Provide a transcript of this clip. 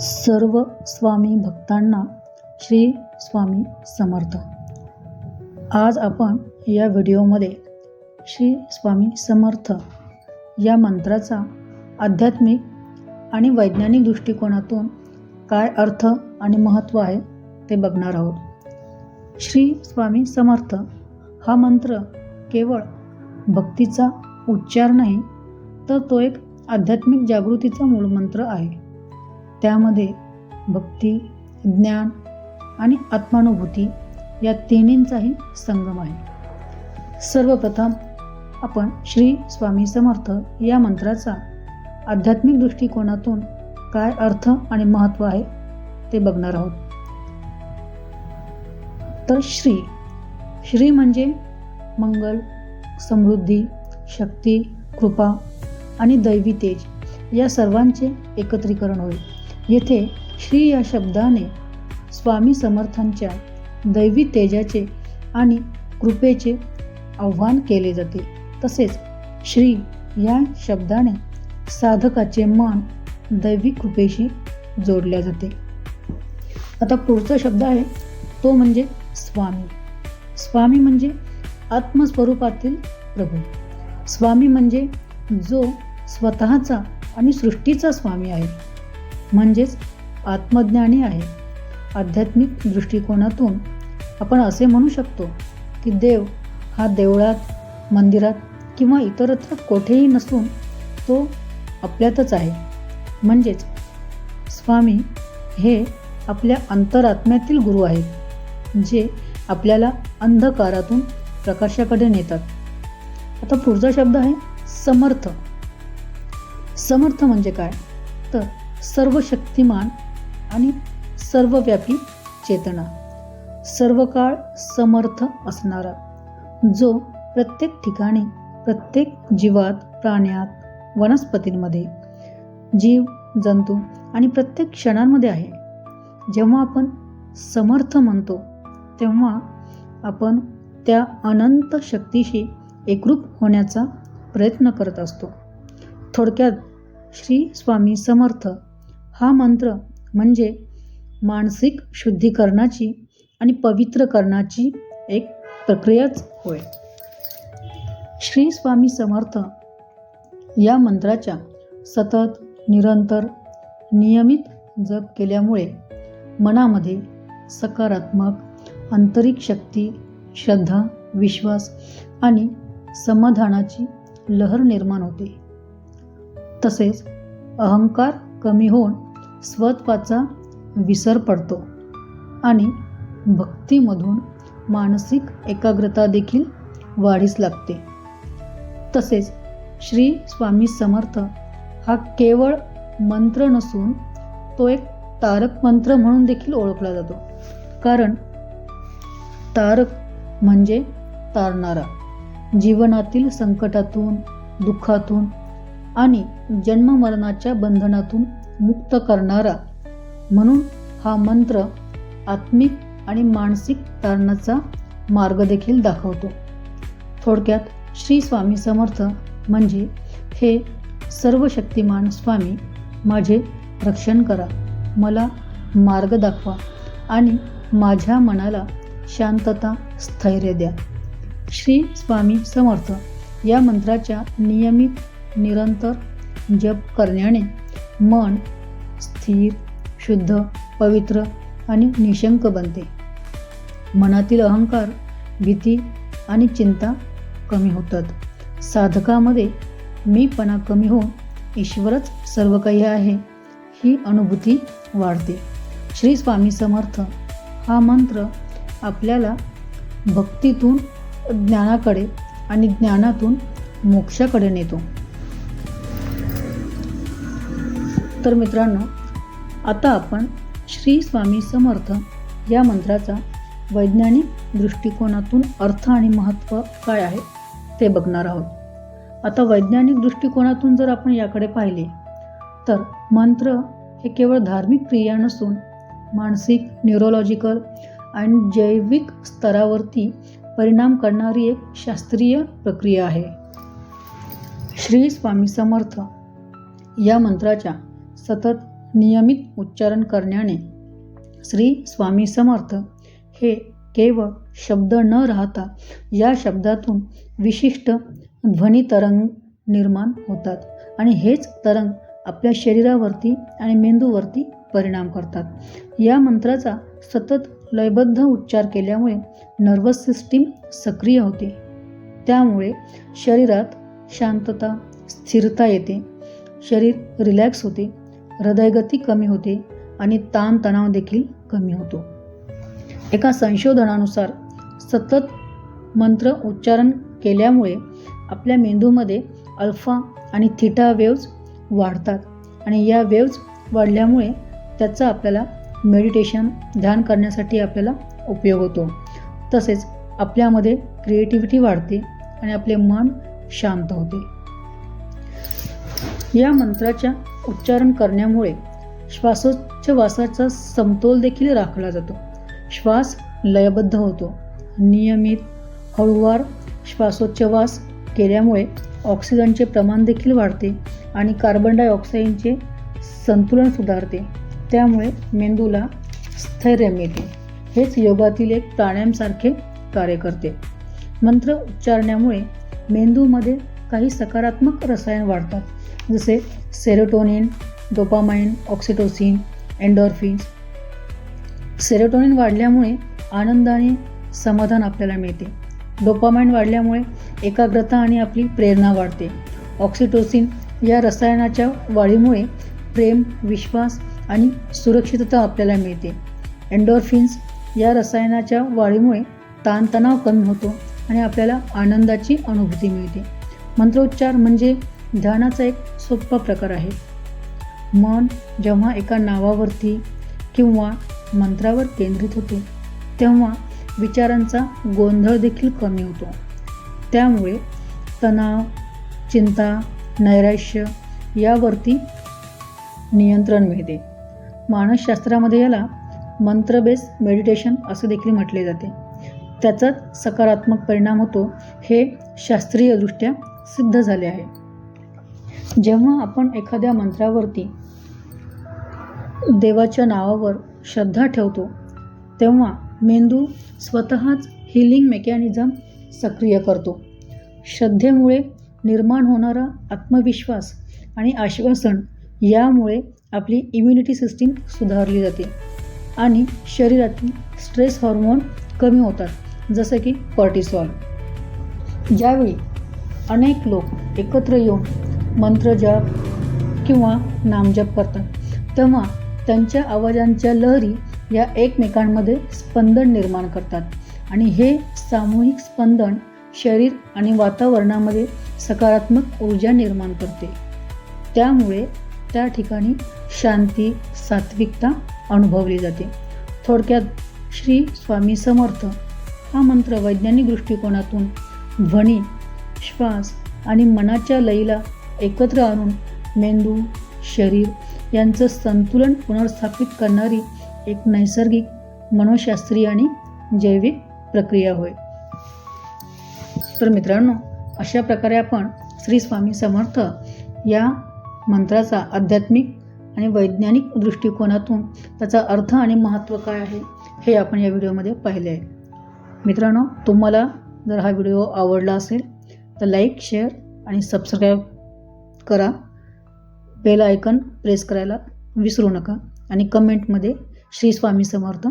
सर्व स्वामी भक्तांना श्री स्वामी समर्थ. आज आपण या व्हिडिओमध्ये श्री स्वामी समर्थ या मंत्राचा आध्यात्मिक आणि वैज्ञानिक दृष्टिकोनातून काय अर्थ आणि महत्त्व आहे ते बघणार आहोत. श्री स्वामी समर्थ हा मंत्र केवळ भक्तीचा उच्चार नाही तर तो एक आध्यात्मिक जागृतीचा मूलमंत्र आहे. त्यामध्ये भक्ती ज्ञान आणि आत्मानुभूती या तिन्हींचाही संगम आहे. सर्वप्रथम आपण श्री स्वामी समर्थ या मंत्राचा आध्यात्मिक दृष्टिकोनातून काय अर्थ आणि महत्त्व आहे ते बघणार आहोत. तर श्री श्री म्हणजे मंगल समृद्धी शक्ती कृपा आणि दैवी तेज या सर्वांचे एकत्रीकरण होईल येथे श्री या शब्दाने स्वामी समर्थांच्या दैवी तेजाचे आणि कृपेचे आव्हान केले जाते. तसेच श्री या शब्दाने साधकाचे मन दैवी कृपेशी जोडल्या जाते. आता पुढचा शब्द आहे तो म्हणजे स्वामी. स्वामी म्हणजे आत्मस्वरूपातील प्रभू. स्वामी म्हणजे जो स्वतःचा आणि सृष्टीचा स्वामी आहे. म्हणजेच आत्मज्ञानी आहे. आध्यात्मिक दृष्टिकोनातून आपण असे म्हणू शकतो की देव हा देवळात मंदिरात किंवा इतरत्र कोठेही नसून तो आपल्यातच आहे. म्हणजेच स्वामी हे आपल्या अंतरात्म्यातील गुरु आहेत जे आपल्याला अंधकारातून प्रकाशाकडे नेतात. आता पुढचा शब्द आहे समर्थ. समर्थ म्हणजे काय? तर सर्व शक्तिमान आणि सर्वव्यापी चेतना. सर्व काळ समर्थ असणारा जो प्रत्येक ठिकाणी प्रत्येक जीवात प्राण्यात वनस्पतींमध्ये जीव जंतू आणि प्रत्येक क्षणांमध्ये आहे. जेव्हा आपण समर्थ म्हणतो तेव्हा आपण त्या अनंत शक्तीशी एकरूप होण्याचा प्रयत्न करत असतो. थोडक्यात श्री स्वामी समर्थ हा मंत्र म्हणजे मानसिक शुद्धीकरणाची आणि पवित्र करण्याची एक प्रक्रियाच होय. श्री स्वामी समर्थ या मंत्राच्या सतत निरंतर नियमित जप केल्यामुळे मनामध्ये सकारात्मक आंतरिक शक्ती श्रद्धा विश्वास आणि समाधानाची लहर निर्माण होते. तसेच अहंकार कमी होऊन स्वत्वाचा विसर पडतो. आणि भक्तीमधून मानसिक एकाग्रता देखील वाढीस लागते. तसेच श्री स्वामी समर्थ हा केवळ मंत्र नसून तो एक तारक मंत्र म्हणून देखील ओळखला जातो. कारण तारक म्हणजे तारणारा. जीवनातील संकटातून दुःखातून आणि जन्ममरणाच्या बंधनातून मुक्त करणारा. म्हणून हा मंत्र आत्मिक आणि मानसिक तारणाचा मार्ग देखील दाखवतो. थोडक्यात श्री स्वामी समर्थ म्हणजे हे सर्व शक्तिमान स्वामी माझे रक्षण करा मला मार्ग दाखवा आणि माझ्या मनाला शांतता स्थैर्य द्या. श्री स्वामी समर्थ या मंत्राच्या नियमित निरंतर जप करण्याने मन स्थिर शुद्ध पवित्र आणि निशंक बनते. मनातील अहंकार भीती आणि चिंता कमी होतात. साधकामध्ये मीपणा कमी होऊन ईश्वरच सर्व काही आहे ही अनुभूती वाढते. श्री स्वामी समर्थ हा मंत्र आपल्याला भक्तीतून ज्ञानाकडे आणि ज्ञानातून मोक्षाकडे नेतो. तर मित्रांनो आता आपण श्री स्वामी समर्थ या मंत्राचा वैज्ञानिक दृष्टिकोनातून अर्थ आणि महत्त्व काय आहे ते बघणार आहोत. आता वैज्ञानिक दृष्टिकोनातून जर आपण याकडे पाहिले तर मंत्र हे केवळ धार्मिक क्रिया नसून मानसिक न्यूरोलॉजिकल आणि जैविक स्तरावरती परिणाम करणारी एक शास्त्रीय प्रक्रिया आहे. श्री स्वामी समर्थ या मंत्राच्या सतत नियमित उच्चारण करण्याने श्री स्वामी समर्थ हे केवळ शब्द न राहता या शब्दातून विशिष्ट ध्वनी तरंग निर्माण होतात आणि हेच तरंग आपल्या शरीरावरती आणि मेंदूवरती परिणाम करतात. या मंत्राचा सतत लयबद्ध उच्चार केल्यामुळे नर्वस सिस्टीम सक्रिय होते. त्यामुळे शरीरात शांतता स्थिरता येते. शरीर रिलॅक्स होते. हृदयगती कमी होते आणि ताणतणाव देखील कमी होतो. एका संशोधनानुसार सतत मंत्र उच्चारण केल्यामुळे आपल्या मेंदूमध्ये अल्फा आणि थिटा वेव्ज वाढतात आणि या वेव्ज वाढल्यामुळे त्याचा आपल्याला मेडिटेशन ध्यान करण्यासाठी आपल्याला उपयोग होतो. तसेच आपल्यामध्ये क्रिएटिव्हिटी वाढते आणि आपले मन शांत होते. या मंत्राच्या उच्चारण करण्यामुळे श्वासोच्छवासाचा समतोल देखील राखला जातो. श्वास लयबद्ध होतो. नियमित हळूवार श्वासोच्छवास केल्यामुळे ऑक्सिजनचे प्रमाण देखील वाढते आणि कार्बन डायऑक्साईडचे संतुलन सुधारते. त्यामुळे मेंदूला स्थैर्य मिळते. हेच योगातील एक प्राणायामसारखे कार्य करते. मंत्र उच्चारण्यामुळे मेंदूमध्ये काही सकारात्मक रसायन वाढतात. जसे serotonin dopamine oxytocin endorphins serotonin वाढल्यामुळे आनंदाने समाधान आपल्याला मिळते. डोपामाइन वाढल्यामुळे एकाग्रता आणि आपली प्रेरणा वाढते. ऑक्सिटोसिन या रसायनाच्या वाढीमुळे प्रेम विश्वास आणि सुरक्षितता आपल्याला मिळते. एन्डॉर्फिन्स या रसायनाच्या वाढीमुळे ताणतणाव कमी होतो आणि आपल्याला आनंदाची अनुभूती मिळते. मंत्रोच्चार म्हणजे ध्यानाचा एक सोपा प्रकार आहे. मन जेव्हा एका नावावरती किंवा मंत्रावर केंद्रित होते तेव्हा विचारांचा गोंधळ देखील कमी होतो. त्यामुळे तणाव चिंता नैराश्य यावरती नियंत्रण मिळते. मानसशास्त्रामध्ये याला मंत्रबेस मेडिटेशन असे देखील म्हटले जाते. त्याचाच सकारात्मक परिणाम होतो हे शास्त्रीयदृष्ट्या सिद्ध झाले आहे. जेव्हा आपण एखाद्या मंत्रावरती देवाच्या नावावर श्रद्धा ठेवतो तेव्हा मेंदू स्वतःच हिलिंग मेकॅनिझम सक्रिय करतो. श्रद्धेमुळे निर्माण होणारा आत्मविश्वास आणि आश्वासन यामुळे आपली इम्युनिटी सिस्टीम सुधारली जाते आणि शरीरातील स्ट्रेस हॉर्मोन कमी होतात जसं की कॉर्टिसॉल ज्यावेळी अनेक लोक एकत्र येऊन मंत्रजाप किंवा नामजप करतात. तेव्हा त्यांच्या आवाजांच्या लहरी या एकमेकांमध्ये स्पंदन निर्माण करतात. आणि हे सामूहिक स्पंदन शरीर आणि वातावरणामध्ये सकारात्मक ऊर्जा निर्माण करते. त्यामुळे त्या ठिकाणी शांती सात्विकता अनुभवली जाते. थोडक्यात श्री स्वामी समर्थ हा मंत्र वैज्ञानिक दृष्टिकोनातून ध्वनी श्वास आणि मनाच्या लयीला एकत्र आणून मेंदू शरीर यांचं संतुलन पुनर्स्थापित करणारी एक नैसर्गिक मनोशास्त्रीय आणि जैविक प्रक्रिया होय. तर मित्रांनो अशा प्रकारे आपण श्री स्वामी समर्थ या मंत्राचा आध्यात्मिक आणि वैज्ञानिक दृष्टिकोनातून त्याचा अर्थ आणि महत्त्व काय आहे हे आपण या व्हिडिओमध्ये पाहिले आहे. मित्रांनो तुम्हाला जर हा व्हिडिओ आवडला असेल तर लाईक शेअर आणि सबस्क्राईब करा. बेल आयकन प्रेस करायला विसरू नका. आणि कमेंटमध्ये श्री स्वामी समर्थ.